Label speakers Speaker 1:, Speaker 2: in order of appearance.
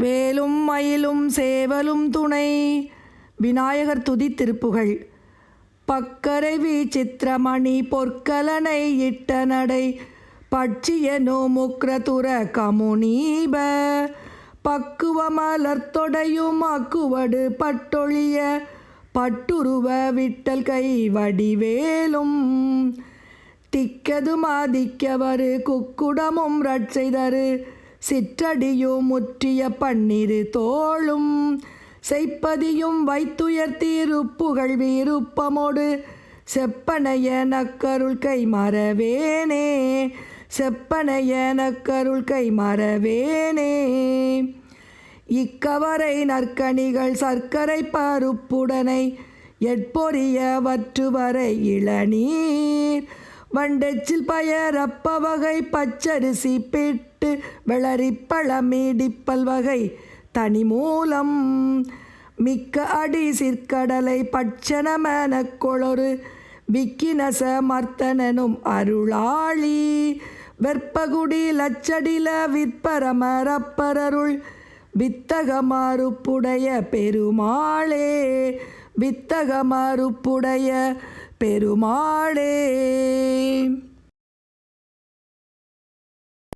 Speaker 1: வேலும் மயிலும் சேவலும் துணை. விநாயகர் துதி திருப்புகள். பக்கரை சித்திரமணி பொற்கலனை இட்ட நடை. பட்சியனோ முக்ரதுர கமுனீப பக்குவமலர்த்தொடையும் அக்குவடு பட்டொழிய. பட்டுருவ விட்டல் கை வடிவேலும். திக்கது மாதிக்கவரு குக்குடமும் ரட்செய்தரு சிற்றடியும் முற்றிய பன்னிரு தோளும் செய்ப்பதியும் வைத்துயர்த்தீருப்புகழ் வீருப்பமோடு செப்பனைய நக்கருள் கை மறவேனே செப்பனைய நக்கருள் கை மறவேனே இக்கவரை நற்கணிகள் சர்க்கரை பருப்புடனை எட்பொரிய வற்றுவரை இளநீர் வண்டெச்சில் பயரப்ப வகை பச்சரிசி பிட்டு வெளரிப்பழமீடிப்பல் வகை தனி மூலம் மிக்க அடி சிற்கடலை பட்சணமெனக் கொளொரு விக்கினச மர்த்தனனும் அருளாளி. வெற்பகுடி லச்சடில விற்பரமரப்பரருள் வித்தகமறுப்புடைய பெருமாளே. வித்தகமறுப்புடைய பெருமாளே.